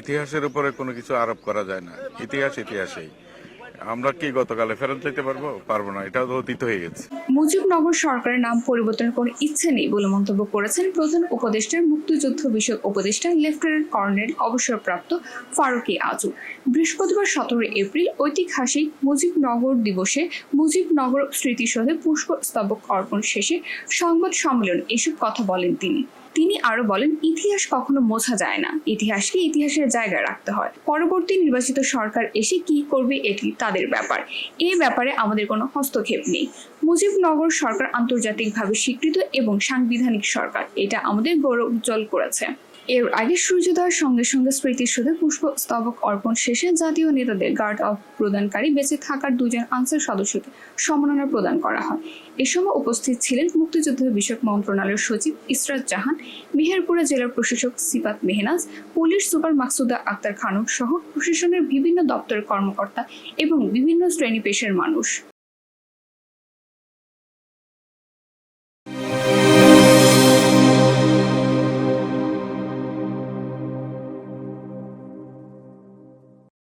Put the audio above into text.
ইতিহাসের উপরে কোনো কিছু আরোপ করা যায় না। ইতিহাস ইতিহাসেই। আমরা কি গতকালে ফেরত যেতে পারব? পারব না। এটাও তো অতীত হয়ে গেছে। মুজিবনগর সরকারের নাম পরিবর্তনের কোনো ইচ্ছে নেই বলে মন্তব্য করেছেন প্রধান উপদেষ্টার মুক্তিযুদ্ধ বিষয়ক উপদেষ্টা লেফটেন্যান্ট কর্নেল অবসরপ্রাপ্ত ফারুকি আজু বৃহস্পতিবার সতেরো এপ্রিল ঐতিহাসিক মুজিবনগর দিবসে মুজিবনগর স্মৃতিসৌধে পুষ্পস্তবক অর্পণ শেষে সংবাদ সম্মেলন এসব কথা বলেন তিনি। তিনি আরও বলেন, ইতিহাস কখনো মোছা যায় না। ইতিহাসকে ইতিহাসের জায়গায় রাখতে হয়। পরবর্তী নির্বাচিত সরকার এসে কি করবে এটি তাদের ব্যাপার। এই ব্যাপারে আমাদের কোনো হস্তক্ষেপ নেই। মুজিবনগর সরকার আন্তর্জাতিকভাবে স্বীকৃত এবং সাংবিধানিক সরকার। এটা আমাদের গৌরব উজ্জ্বল করেছে। এর আগে সূর্যোদয়ের সঙ্গে সঙ্গে স্মৃতিসৌধে পুষ্প স্তবক অর্পণ শেষে জাতীয় নেতাদের গার্ড অফ প্রদানকারী বেঁচে থাকার দুজন আনসার সদস্যকে সম্মাননা প্রদান করা হয়। এ সময় উপস্থিত ছিলেন মুক্তিযুদ্ধ বিষয়ক মন্ত্রণালয়ের সচিব ইসরাত জাহান মেহেরপুরা জেলার প্রশাসক সিপাত মেহনাজ, পুলিশ সুপার মাকসুদা আক্তার খানম সহ প্রশাসনের বিভিন্ন দপ্তরের কর্মকর্তা এবং বিভিন্ন শ্রেণি পেশার মানুষ।